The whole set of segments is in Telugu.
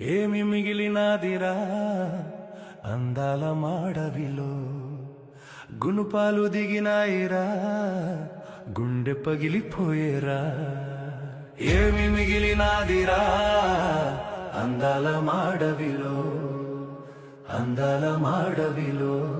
ఏమి మిగిలినాదిరా? అందాల మాడవిలో గునుపాలు దిగినాయిరా? గుండె పగిలిపోయేరా? ఏమి మిగిలినాదిరా? అందాల మాడవిలో అందాల మాడవిలో.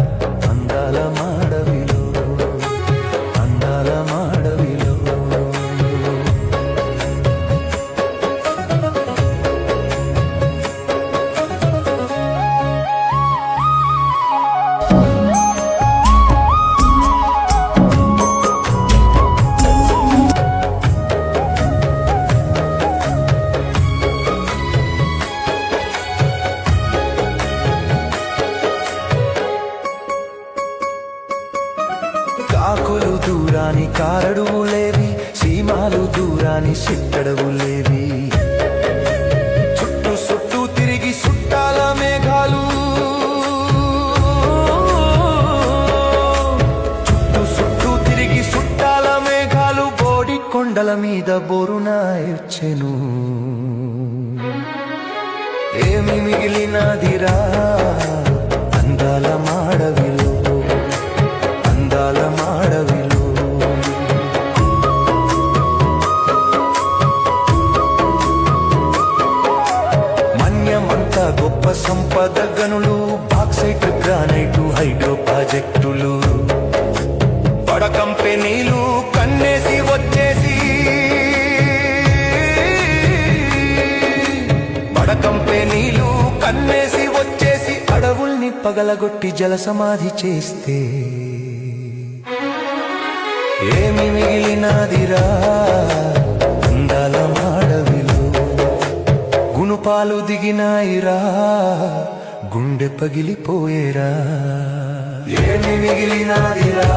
కాకులు దూరాని కారడువులేవి సీమాలు దూరాని సిట్టడవులేవి చుట్టూ చుట్టూ తిరిగి సుట్టాల మేఘాలు. చుట్టూ చుట్టూ తిరిగి సుట్టాల మేఘాలు బోడి కొండల మీద బోరునాయర్చెను ఏమి మిగిలినదిరా? గొప్ప సంపద గనులు బాక్సైట్ గ్రానైట్ హైడ్రో ప్రాజెక్టులు. బడ కంపెనీలు కన్నేసి వచ్చేసి. బడ కంపెనీలు కన్నేసి వచ్చేసి. అడవుల్ని పగలగొట్టి జల సమాధి చేస్తే. ఏమి మిగిలినదిరా? గుణపాలు దిగినాయిరా గుండె పగిలిపోయేరా. ఏమి మిగిలినాయిరా